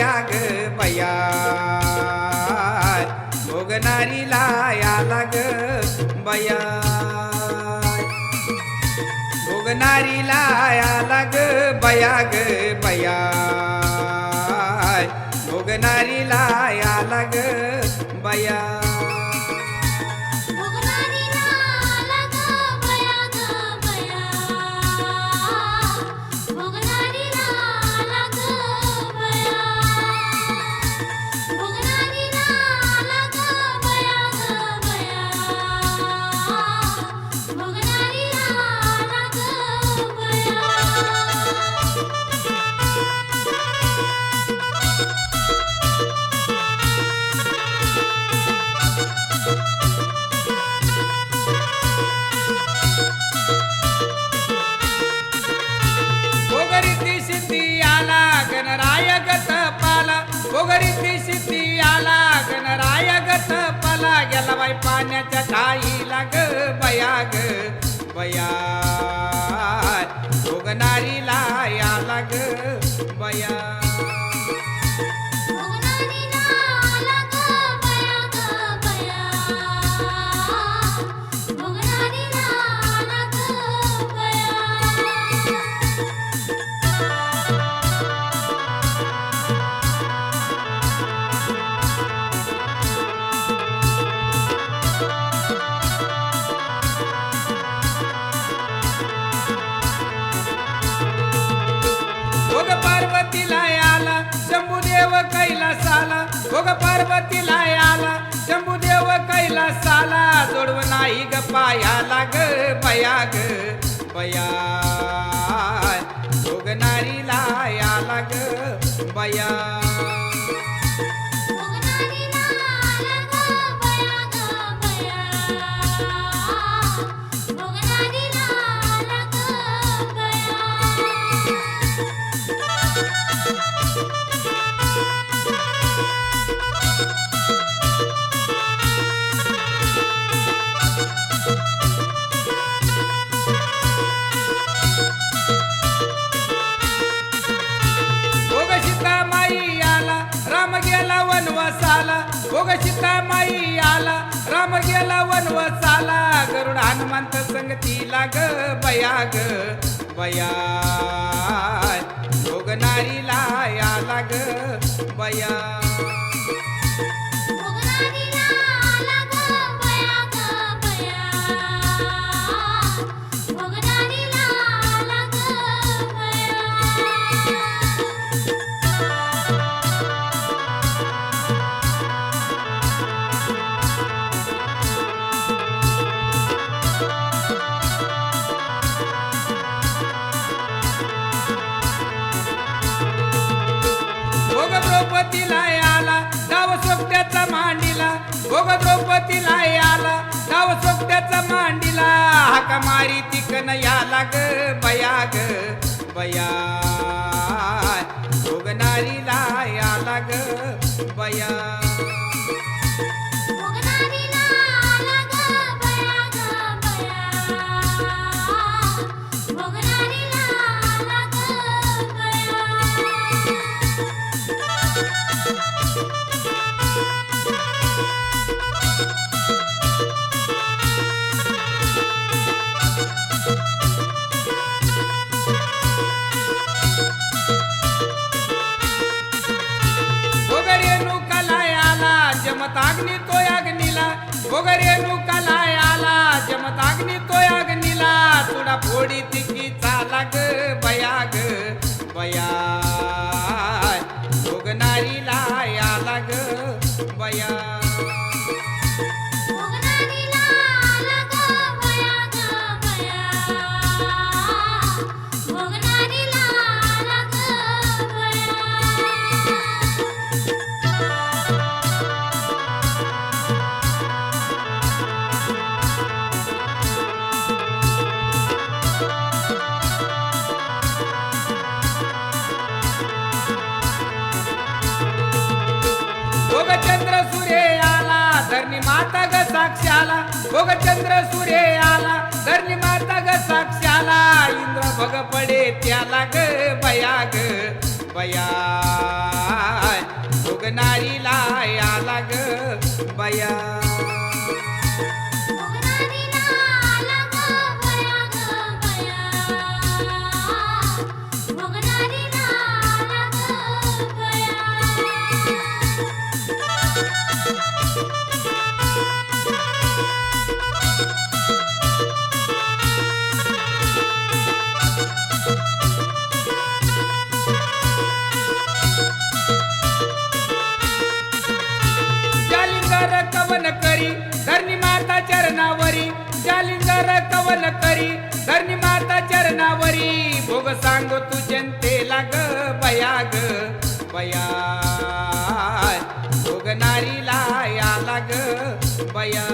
लाया ग बया भोगणारी लाया लाग बया भोगणारी लाया लाग बया ग भोगरीती सिद्धी आला गणराय गत पाला गेला बाई पाण्याच्या ठाईला ग बया ग बया. भोगनारीला याला ग बया. कैलासाला पार्वतीला आला शंभुदेव कैलासाला जोडव नाही ग पायाला ग बया ग बया भोगनारीला आला ग बया वनवासाला सीता माई आला. राम गेला वनवसाला गरुड हनुमंत संगतीला ग बया ग बया. भोगनारीला आला ग बया. द्रौपदीला आला गाव सोबत्याचा मांडीला. भोग द्रौपदीला आला गाव सोबत्याचा मांडीला. हाका मारी तिकन याला ग बया ग बया. भोगनारीला याला ग बया. अग्नीला तुडा फोडी तिकी चाला ग भोगचंद्र सुरे आला धरणी माता ग साक्षाला भोगचंद्र सुरे आला धरणी माता ग साक्षाला इंद्र भग पडे त्याला ग बया ग बया. भोग भोगनारीला याला ग बया. जालिंदर कवन करी धरणी माता चरणावरी. भोग सांग तू जनतेला ग बया ग बया भोग नारीला याला ग बया